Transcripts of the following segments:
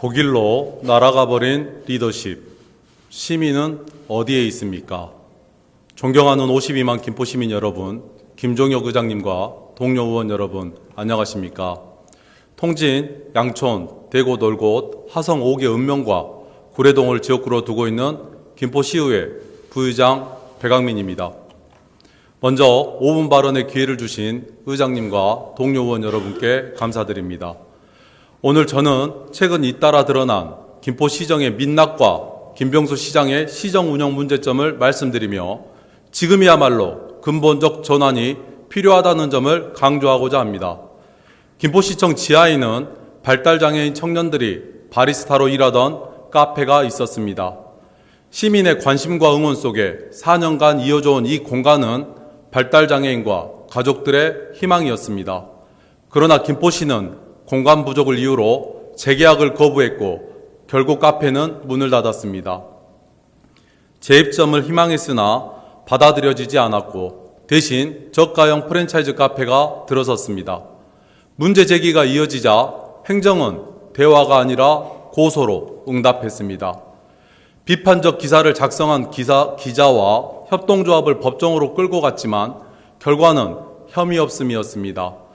독일로 날아가 버린 리더십. 시민은 어디에 있습니까? 존경하는 52만 김포 시민 여러분, 김종혁 의장님과 동료 의원 여러분, 안녕하십니까? 통진, 양촌, 대구 놀곳, 화성 5개 읍면과 구례동을 지역구로 두고 있는 김포시의회 부의장 백학민입니다. 먼저 5분 발언의 기회를 주신 의장님과 동료 의원 여러분께 감사드립니다. 오늘 저는 최근 잇따라 드러난 김포시정의 민낯과 김병수 시장의 시정 운영 문제점을 말씀드리며 지금이야말로 근본적 전환이 필요하다는 점을 강조하고자 합니다. 김포시청 지하에는 발달장애인 청년들이 바리스타로 일하던 카페가 있었습니다. 시민의 관심과 응원 속에 4년간 이어져 온 이 공간은 발달장애인과 가족들의 희망이었습니다. 그러나 김포시는 공간 부족을 이유로 재계약을 거부했고 결국 카페는 문을 닫았습니다. 재입점을 희망했으나 받아들여지지 않았고 대신 저가형 프랜차이즈 카페가 들어섰습니다. 문제 제기가 이어지자 행정은 대화가 아니라 고소로 응답했습니다. 비판적 기사를 작성한 기사, 기자와 협동조합을 법정으로 끌고 갔지만 결과는 혐의 없음이었습니다.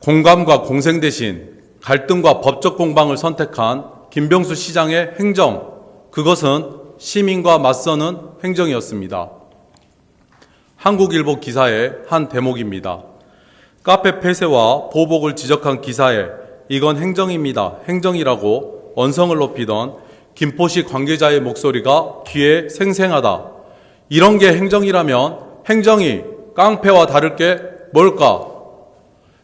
공감과 공생 대신 갈등과 법적 공방을 선택한 김병수 시장의 행정, 그것은 시민과 맞서는 행정이었습니다. 한국일보 기사의 한 대목입니다. 카페 폐쇄와 보복을 지적한 기사에 이건 행정입니다. 행정이라고 언성을 높이던 김포시 관계자의 목소리가 귀에 생생하다. 이런 게 행정이라면 행정이 깡패와 다를 게 뭘까?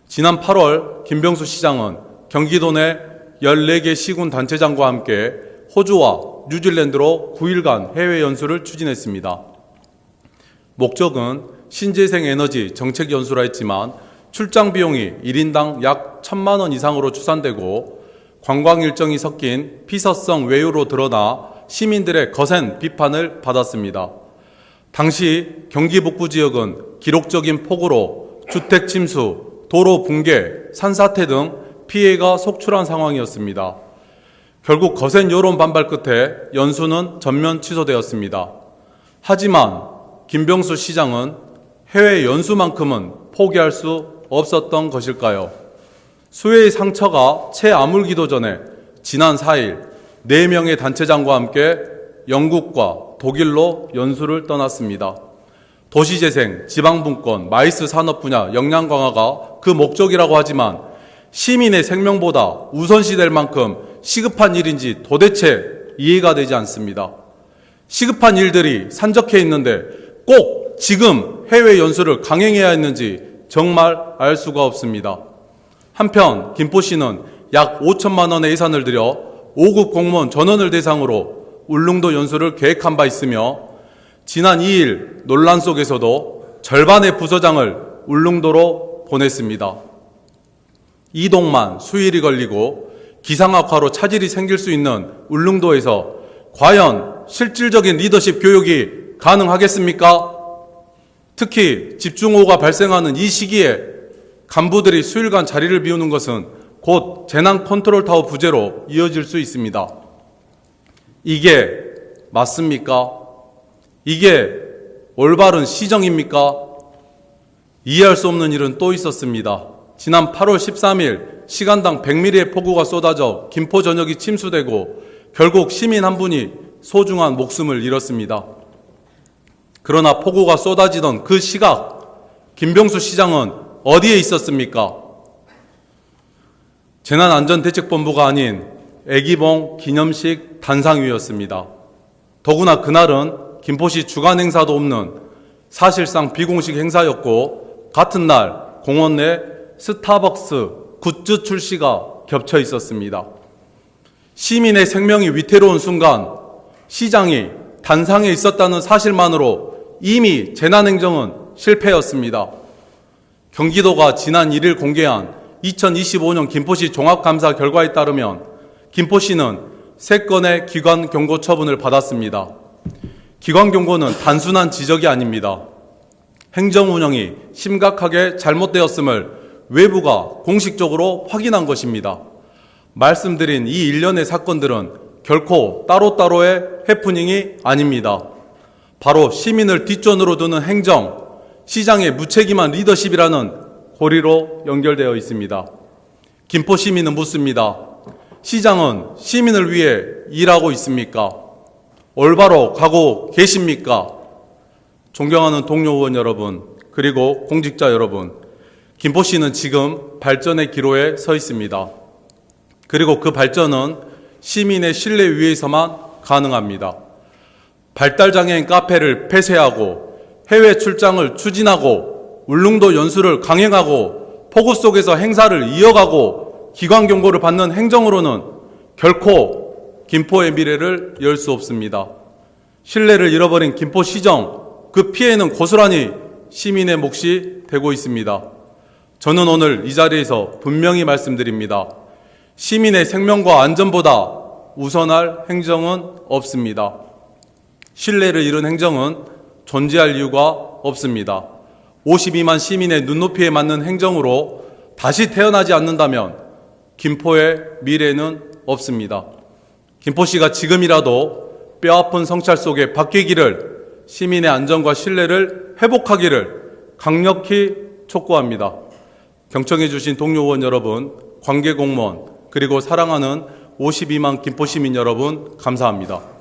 지난 8월 김병수 시장은 경기도 내 14개 시군 단체장과 함께 호주와 뉴질랜드로 9일간 해외 연수를 추진했습니다. 목적은 신재생 에너지 정책 연수라 했지만 출장 비용이 1인당 약 1천만 원 이상으로 추산되고 관광 일정이 섞인 피서성 외유로 드러나 시민들의 거센 비판을 받았습니다. 당시 경기 북부 지역은 기록적인 폭우로 주택 침수, 도로 붕괴, 산사태 등 피해가 속출한 상황이었습니다. 결국 거센 여론 반발 끝에 연수는 전면 취소되었습니다. 하지만 김병수 시장은 해외 연수만큼은 포기할 수 없었던 것일까요? 수해의 상처가 채 아물기도 전에 지난 4일 4명의 단체장과 함께 영국과 독일로 연수를 떠났습니다. 도시재생, 지방분권, 마이스 산업 분야 역량 강화가 그 목적이라고 하지만 시민의 생명보다 우선시될 만큼 시급한 일인지 도대체 이해가 되지 않습니다. 시급한 일들이 산적해 있는데 꼭 지금 해외 연수를 강행해야 했는지 정말 알 수가 없습니다. 한편 김포시는 약 5천만 원의 예산을 들여 5급 공무원 전원을 대상으로 울릉도 연수를 계획한 바 있으며 지난 2일 논란 속에서도 절반의 부서장을 울릉도로 보냈습니다. 이동만 수일이 걸리고 기상악화로 차질이 생길 수 있는 울릉도에서 과연 실질적인 리더십 교육이 가능하겠습니까? 특히 집중호우가 발생하는 이 시기에 간부들이 수일간 자리를 비우는 것은 곧 재난 컨트롤 타워 부재로 이어질 수 있습니다. 이게 맞습니까? 이게 올바른 시정입니까? 이해할 수 없는 일은 또 있었습니다. 지난 8월 13일 시간당 100mm의 폭우가 쏟아져 김포 전역이 침수되고 결국 시민 한 분이 소중한 목숨을 잃었습니다. 그러나 폭우가 쏟아지던 그 시각 김병수 시장은 어디에 있었습니까? 재난안전대책본부가 아닌 애기봉 기념식 단상위였습니다. 더구나 그날은 김포시 주간 행사도 없는 사실상 비공식 행사였고 같은 날 공원 내 스타벅스 굿즈 출시가 겹쳐 있었습니다. 시민의 생명이 위태로운 순간 시장이 단상에 있었다는 사실만으로 이미 재난행정은 실패였습니다. 경기도가 지난 1일 공개한 2025년 김포시 종합감사 결과에 따르면 김포시는 3건의 기관 경고 처분을 받았습니다. 기관 경고는 단순한 지적이 아닙니다. 행정 운영이 심각하게 잘못되었음을 외부가 공식적으로 확인한 것입니다. 말씀드린 이 일련의 사건들은 결코 따로따로의 해프닝이 아닙니다. 바로 시민을 뒷전으로 두는 행정, 시장의 무책임한 리더십이라는 고리로 연결되어 있습니다. 김포 시민은 묻습니다. 시장은 시민을 위해 일하고 있습니까? 올바로 가고 계십니까? 존경하는 동료 의원 여러분, 그리고 공직자 여러분, 김포시는 지금 발전의 기로에 서 있습니다. 그리고 그 발전은 시민의 신뢰 위에서만 가능합니다. 발달장애인 카페를 폐쇄하고 해외 출장을 추진하고 울릉도 연수를 강행하고 폭우 속에서 행사를 이어가고 기관 경고를 받는 행정으로는 결코 김포의 미래를 열 수 없습니다. 신뢰를 잃어버린 김포시정 그 피해는 고스란히 시민의 몫이 되고 있습니다. 저는 오늘 이 자리에서 분명히 말씀드립니다. 시민의 생명과 안전보다 우선할 행정은 없습니다. 신뢰를 잃은 행정은 존재할 이유가 없습니다. 52만 시민의 눈높이에 맞는 행정으로 다시 태어나지 않는다면 김포의 미래는 없습니다. 김포시가 지금이라도 뼈아픈 성찰 속에 바뀌기를 시민의 안전과 신뢰를 회복하기를 강력히 촉구합니다. 경청해 주신 동료 의원 여러분, 관계 공무원, 그리고 사랑하는 52만 김포시민 여러분 감사합니다.